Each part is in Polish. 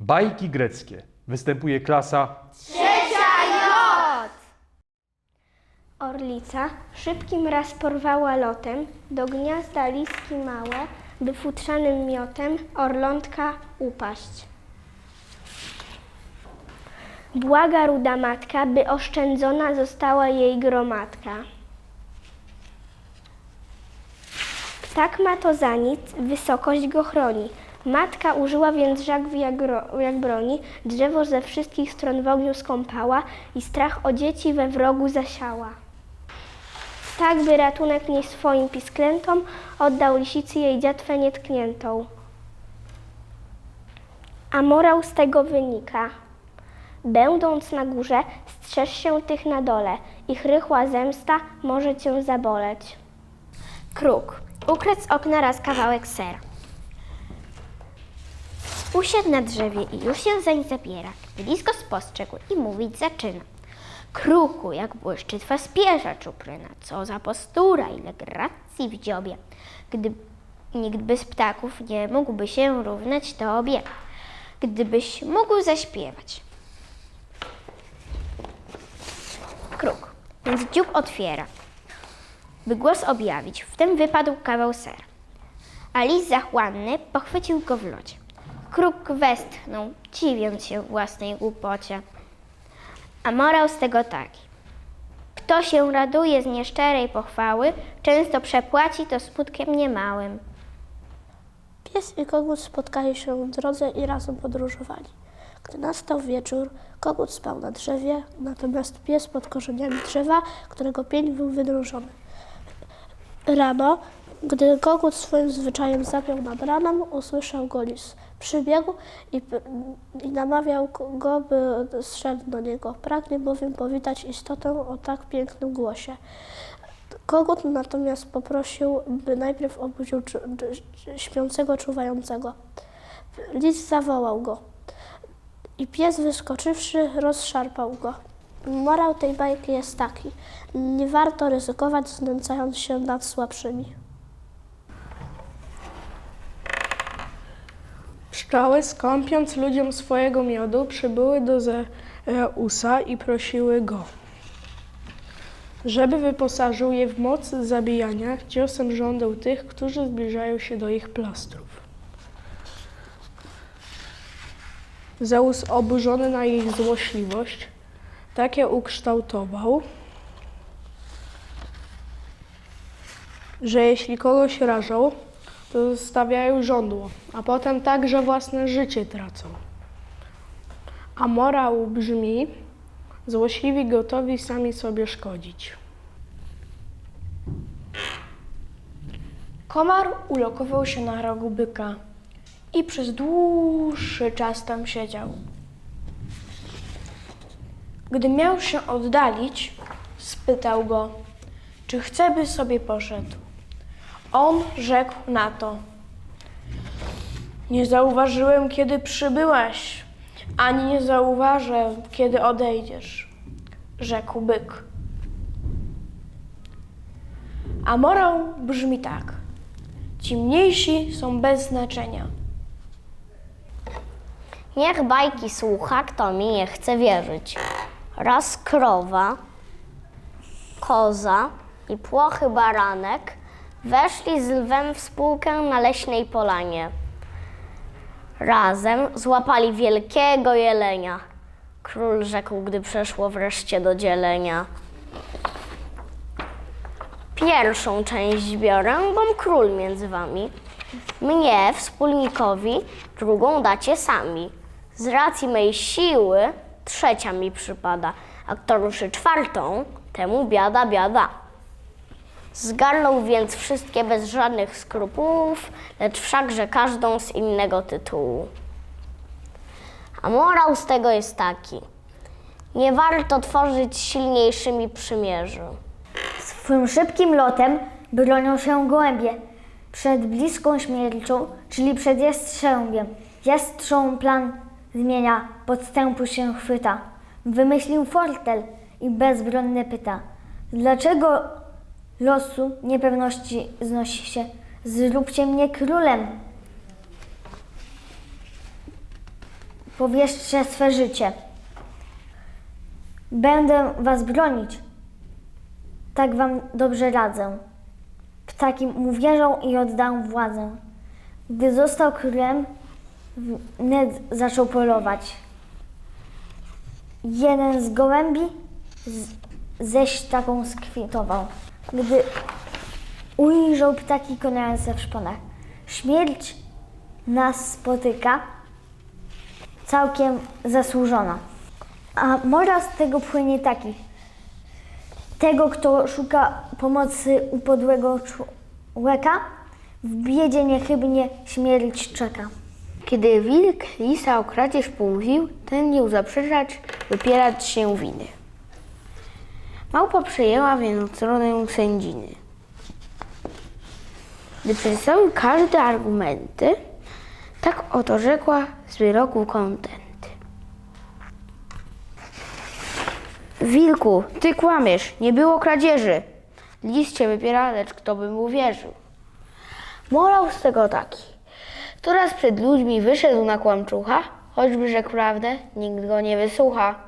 Bajki greckie. Występuje klasa Orlica szybkim raz porwała lotem, do gniazda liski małe, by futrzanym miotem orlątka upaść. Błaga ruda matka, by oszczędzona została jej gromadka. Ptak ma to za nic, wysokość go chroni. Matka użyła więc żagw jak, jak broni, drzewo ze wszystkich stron w ogniu skąpała i strach o dzieci we wrogu zasiała. Tak, by ratunek nie swoim pisklętom oddał lisicy jej dziatwę nietkniętą. A morał z tego wynika. Będąc na górze, strzeż się tych na dole. Ich rychła zemsta może cię zaboleć. Kruk. Ukradł z okna raz kawałek sera. Usiadł na drzewie i już się zań zabiera. Blisko spostrzegł i mówić zaczyna. Kruku, jak błyszczy twa spierza czupryna, co za postura, ile gracji w dziobie. Gdy nikt bez ptaków nie mógłby się równać tobie. Gdybyś mógł zaśpiewać. Kruk. Więc dziób otwiera, by głos objawić. Wtem wypadł kawał sera. A lis zachłanny pochwycił go w locie. Kruk westchnął, dziwiąc się własnej głupocie. A morał z tego taki. Kto się raduje z nieszczerej pochwały, często przepłaci to skutkiem niemałym. Pies i kogut spotkali się w drodze i razem podróżowali. Gdy nastał wieczór, kogut spał na drzewie, natomiast pies pod korzeniami drzewa, którego pień był wydrążony. Rano, gdy kogut swoim zwyczajem zapiął nad ranem, usłyszał go lis. Przybiegł i, i namawiał go, by zszedł do niego. Pragnie bowiem powitać istotę o tak pięknym głosie. Kogut natomiast poprosił, by najpierw obudził czu- śpiącego, czuwającego. Lis zawołał go i pies wyskoczywszy rozszarpał go. Morał tej bajki jest taki. Nie warto ryzykować znęcając się nad słabszymi. Pszczoły, skąpiąc ludziom swojego miodu, przybyły do Zeusa i prosiły go, żeby wyposażył je w moc zabijania, ciosem żądał tych, którzy zbliżają się do ich plastrów. Zeus, oburzony na ich złośliwość, takie ukształtował, że jeśli kogoś rażą, to zostawiają żądło, a potem także własne życie tracą. A morał brzmi, złośliwi gotowi sami sobie szkodzić. Komar ulokował się na rogu byka i przez dłuższy czas tam siedział. Gdy miał się oddalić, spytał go, czy chce, by sobie poszedł. On rzekł na to: Nie zauważyłem, kiedy przybyłaś, ani nie zauważę, kiedy odejdziesz, rzekł byk. A morał brzmi tak. Ci mniejsi są bez znaczenia. Niech bajki słucha, kto mi nie chce wierzyć. Raz krowa, koza i płochy baranek weszli z lwem w spółkę na leśnej polanie. Razem złapali wielkiego jelenia. Król rzekł, gdy przeszło wreszcie do dzielenia. Pierwszą część biorę, bom król między wami. Mnie, wspólnikowi, drugą dacie sami. Z racji mej siły trzecia mi przypada, a kto ruszy czwartą, temu biada, biada. Zgarnął więc wszystkie bez żadnych skrupułów, lecz wszakże każdą z innego tytułu. A morał z tego jest taki. Nie warto tworzyć silniejszymi przymierzy. Swym szybkim lotem bronią się gołębie przed bliską śmiercią, czyli przed jastrzębiem. Jastrząb plan zmienia, podstępu się chwyta. Wymyślił fortel i bezbronny pyta. Dlaczego losu niepewności znosi się? Zróbcie mnie królem. powierzcie swe życie. Będę was bronić. Tak wam dobrze radzę. Ptaki mu wierzą i oddają władzę. Gdy został królem, Ned zaczął polować. Jeden z gołębi ześ taką skwitował. Gdy ujrzał ptaki konające w szponach. Śmierć nas spotyka, całkiem zasłużona. A morał z tego płynie taki. Tego, kto szuka pomocy u podłego człowieka, w biedzie niechybnie śmierć czeka. Kiedy wilk lisa o kradzież pomówił, ten nie zaprzeczać, wypierać się winy. Małpa przejęła więc stronę sędziny. Gdy przedstawił każde argumenty, tak oto rzekła z wyroku kontenty. Wilku, ty kłamiesz, nie było kradzieży. Lis cię wypiera, lecz kto by mu wierzył. Morał z tego taki. Kto raz przed ludźmi wyszedł na kłamczucha, choćby rzekł prawdę, nikt go nie wysłucha.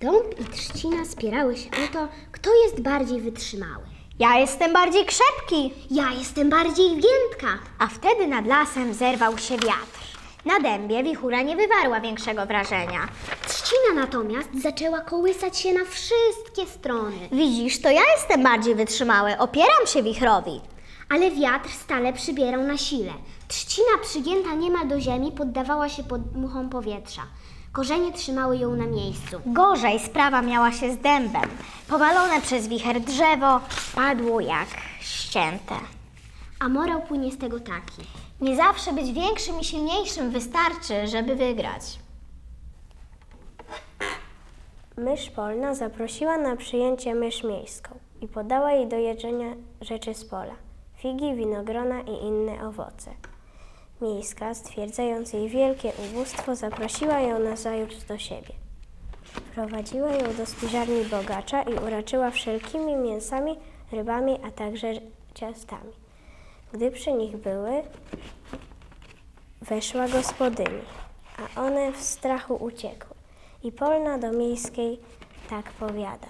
Dąb i trzcina spierały się o to, kto jest bardziej wytrzymały. Ja jestem bardziej krzepki. Ja jestem bardziej giętka. A wtedy nad lasem zerwał się wiatr. Na dębie wichura nie wywarła większego wrażenia. Trzcina natomiast zaczęła kołysać się na wszystkie strony. Widzisz, to ja jestem bardziej wytrzymały. Opieram się wichrowi. Ale wiatr stale przybierał na sile. Trzcina przygięta niemal do ziemi poddawała się pod muchą powietrza. Korzenie trzymały ją na miejscu. Gorzej sprawa miała się z dębem. Powalone przez wicher drzewo padło jak ścięte. A morał płynie z tego taki. Nie zawsze być większym i silniejszym wystarczy, żeby wygrać. Mysz polna zaprosiła na przyjęcie mysz miejską i podała jej do jedzenia rzeczy z pola. Figi, winogrona i inne owoce. Miejska, stwierdzając jej wielkie ubóstwo, zaprosiła ją nazajutrz do siebie. Prowadziła ją do spiżarni bogacza i uraczyła wszelkimi mięsami, rybami, a także ciastami. Gdy przy nich były, weszła gospodyni, a one w strachu uciekły. I polna do miejskiej tak powiada.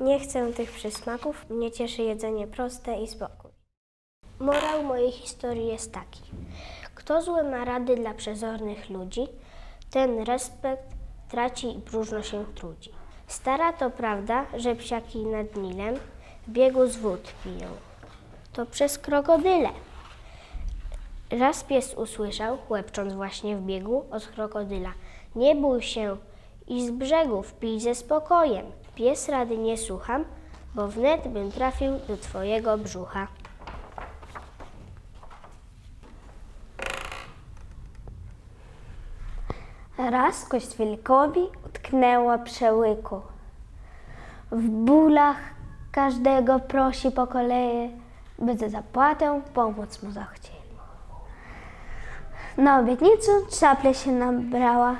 Nie chcę tych przysmaków, mnie cieszy jedzenie proste i spokój. Morał mojej historii jest taki. Kto złe ma rady dla przezornych ludzi, ten respekt traci i próżno się trudzi. Stara to prawda, że psiaki nad Nilem w biegu z wód piją. To przez krokodyle. Raz pies usłyszał, łepcząc właśnie w biegu, od krokodyla. Nie bój się i z brzegów pij ze spokojem. Pies rady nie słucham, bo wnet bym trafił do twojego brzucha. Raz kość wilkowi utknęła przełyku. W bólach każdego prosi po kolei, by za zapłatę pomóc mu zachcieli. Na obietnicę czaple się nabrała.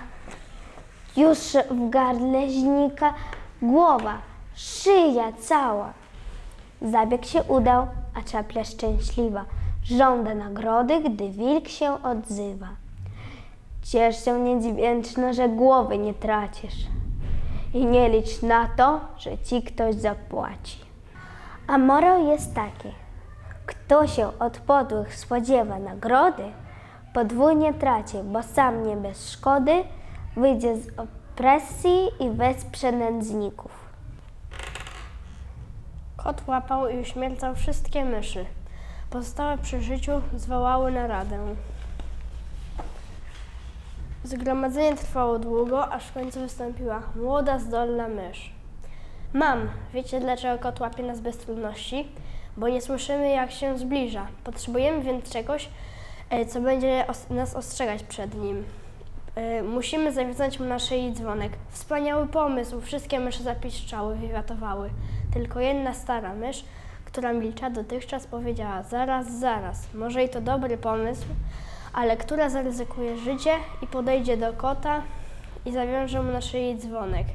Już w gardle znika głowa, szyja cała. Zabieg się udał, a czapla szczęśliwa. Żąda nagrody, gdy wilk się odzywa. Ciesz się niedźwięczno, że głowy nie tracisz i nie licz na to, że ci ktoś zapłaci. A morał jest taki, kto się od podłych spodziewa nagrody, podwójnie traci, bo sam nie bez szkody wyjdzie z opresji i wesprze nędzników. Kot łapał i uśmiercał wszystkie myszy. Pozostałe przy życiu zwołały naradę. Zgromadzenie trwało długo, aż w końcu wystąpiła młoda, zdolna mysz. Mam, wiecie dlaczego kot łapie nas bez trudności? Bo nie słyszymy jak się zbliża. Potrzebujemy więc czegoś, e, co będzie nas ostrzegać przed nim. E, Musimy zawiązać mu na szyi dzwonek. Wspaniały pomysł, wszystkie myszy zapiszczały, wywiatowały. Tylko jedna stara mysz, która milczała dotychczas, powiedziała zaraz, zaraz, może i to dobry pomysł, ale która zaryzykuje życie i podejdzie do kota i zawiąże mu na szyi dzwonek.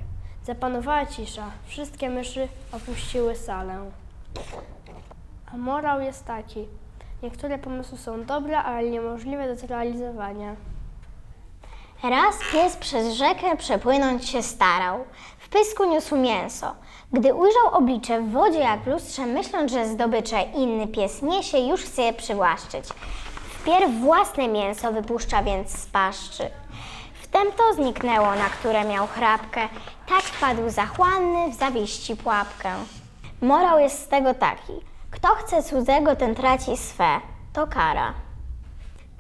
Zapanowała cisza. Wszystkie myszy opuściły salę. A morał jest taki. Niektóre pomysły są dobre, ale niemożliwe do zrealizowania. Raz pies przez rzekę przepłynąć się starał. W pysku niósł mięso. Gdy ujrzał oblicze w wodzie jak lustrze, myśląc, że zdobycze inny pies niesie, już chce je przywłaszczyć. Wpierw własne mięso wypuszcza więc z paszczy. Wtem to zniknęło, na które miał chrapkę. Tak wpadł zachłanny w zawiści pułapkę. Morał jest z tego taki. Kto chce cudzego, ten traci swe. To kara.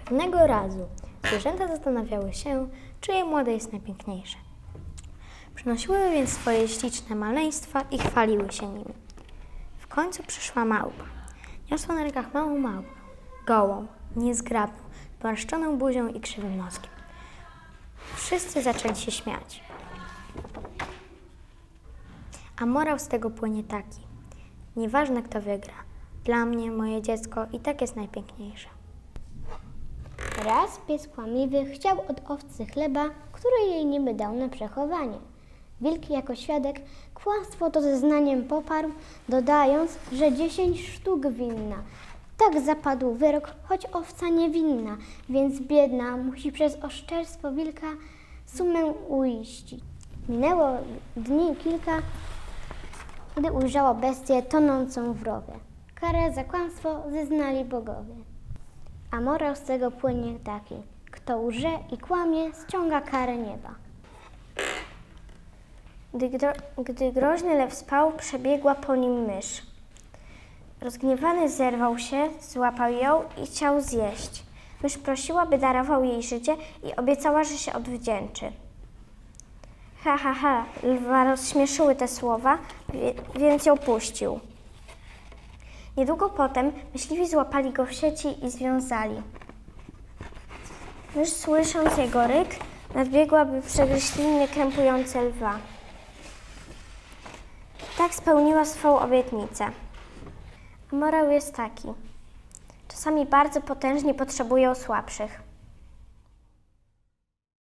Pewnego razu zwierzęta zastanawiały się, czyje młode jest najpiękniejsze. Przynosiły więc swoje śliczne maleństwa i chwaliły się nimi. W końcu przyszła małpa. Niosła na rękach małą małpę, gołą, niezgrabną, zmarszczoną buzią i krzywym noskiem. Wszyscy zaczęli się śmiać. A morał z tego płynie taki. Nieważne kto wygra, dla mnie moje dziecko i tak jest najpiękniejsze. Raz pies kłamliwy chciał od owcy chleba, który jej niby dał na przechowanie. Wilk jako świadek kłamstwo to zeznaniem poparł, dodając, że dziesięć sztuk winna. Tak zapadł wyrok, choć owca niewinna, więc biedna musi przez oszczerstwo wilka sumę uiścić. Minęło dni kilka, gdy ujrzała bestię tonącą w rowie. Karę za kłamstwo zeznali bogowie. A morał z tego płynie taki: kto łże i kłamie, ściąga karę nieba. Gdy, gdy groźny lew spał, przebiegła po nim mysz. Rozgniewany zerwał się, złapał ją i chciał zjeść. Mysz prosiła, by darował jej życie i obiecała, że się odwdzięczy. Ha, ha, ha, lwa rozśmieszyły te słowa, więc ją puścił. Niedługo potem myśliwi złapali go w sieci i związali. Mysz, słysząc jego ryk, nadbiegła, by przegryźć krępujące lwa. Tak spełniła swą obietnicę. Morał jest taki. Czasami bardzo potężnie potrzebują słabszych.